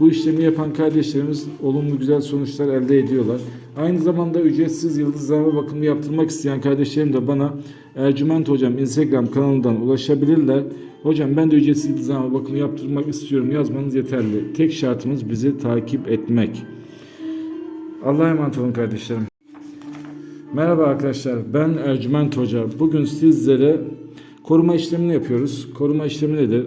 Bu işlemi yapan kardeşlerimiz olumlu güzel sonuçlar elde ediyorlar. Aynı zamanda ücretsiz yıldızlama bakımı yaptırmak isteyen kardeşlerim de bana Ercüment Hocam Instagram kanalından ulaşabilirler. Hocam ben de ücretsiz yıldızlama bakımı yaptırmak istiyorum yazmanız yeterli. Tek şartımız bizi takip etmek. Allah'a emanet olun kardeşlerim. Merhaba arkadaşlar ben Ercüment Hoca. Bugün sizlere koruma işlemini yapıyoruz. Koruma işlemi nedir?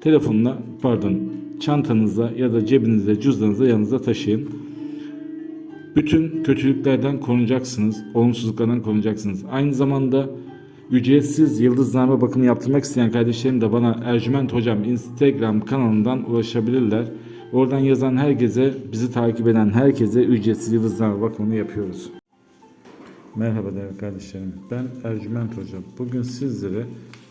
telefonla pardon çantanıza ya da cebinizde cüzdanınızda yanınızda taşıyın. Bütün kötülüklerden korunacaksınız, olumsuzluklardan korunacaksınız. Aynı zamanda ücretsiz yıldızname bakımı yaptırmak isteyen kardeşlerim de bana Ercüment Hocam Instagram kanalından ulaşabilirler. Oradan yazan herkese, bizi takip eden herkese ücretsiz yıldızname bakımını yapıyoruz. Merhaba değerli kardeşlerim. Ben Ercüment Hocam. Bugün sizlere